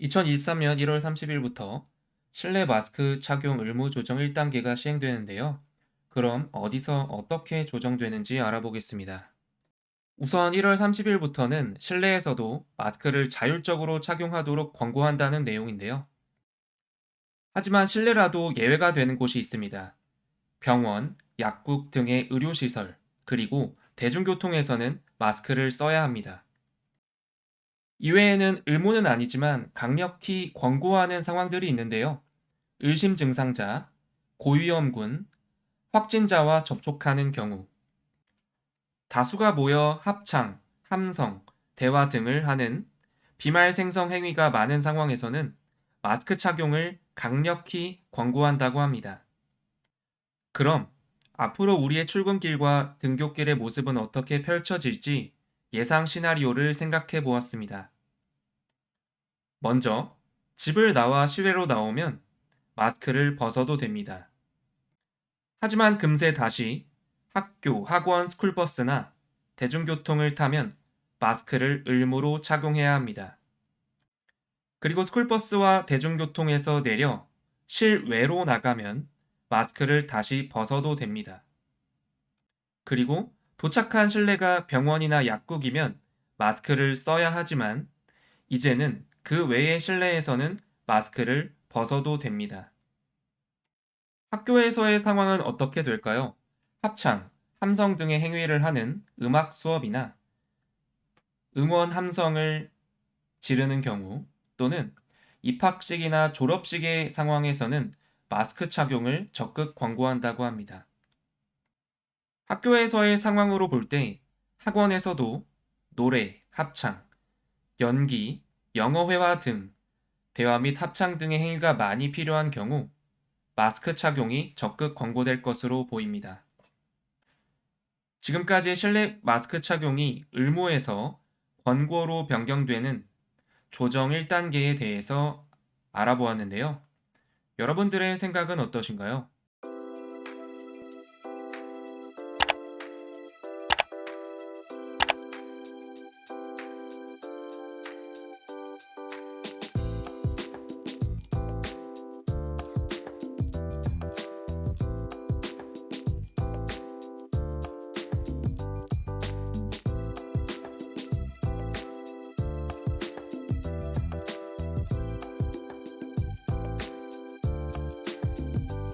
2023년 1월 30일부터 실내 마스크 착용 의무 조정 1단계가 시행되는데요. 그럼 어디서 어떻게 조정되는지 알아보겠습니다. 우선 1월 30일부터는 실내에서도 마스크를 자율적으로 착용하도록 권고한다는 내용인데요. 하지만 실내라도 예외가 되는 곳이 있습니다. 병원, 약국 등의 의료시설, 그리고 대중교통에서는 마스크를 써야 합니다. 이외에는 의무는 아니지만 강력히 권고하는 상황들이 있는데요. 의심 증상자, 고위험군, 확진자와 접촉하는 경우, 다수가 모여 합창, 함성, 대화 등을 하는 비말 생성 행위가 많은 상황에서는 마스크 착용을 강력히 권고한다고 합니다. 그럼 앞으로 우리의 출근길과 등굣길의 모습은 어떻게 펼쳐질지 예상 시나리오를 생각해 보았습니다. 먼저 집을 나와 실외로 나오면 마스크를 벗어도 됩니다. 하지만 금세 다시 학교, 학원, 스쿨버스나 대중교통을 타면 마스크를 의무로 착용해야 합니다. 그리고 스쿨버스와 대중교통에서 내려 실외로 나가면 마스크를 다시 벗어도 됩니다. 그리고 도착한 실내가 병원이나 약국이면 마스크를 써야 하지만 이제는 그 외의 실내에서는 마스크를 벗어도 됩니다. 학교에서의 상황은 어떻게 될까요? 합창, 함성 등의 행위를 하는 음악 수업이나 응원 함성을 지르는 경우 또는 입학식이나 졸업식의 상황에서는 마스크 착용을 적극 권고한다고 합니다. 학교에서의 상황으로 볼 때 학원에서도 노래, 합창, 연기, 영어회화 등 대화 및 합창 등의 행위가 많이 필요한 경우 마스크 착용이 적극 권고될 것으로 보입니다. 지금까지 실내 마스크 착용이 의무에서 권고로 변경되는 조정 1단계에 대해서 알아보았는데요. 여러분들의 생각은 어떠신가요?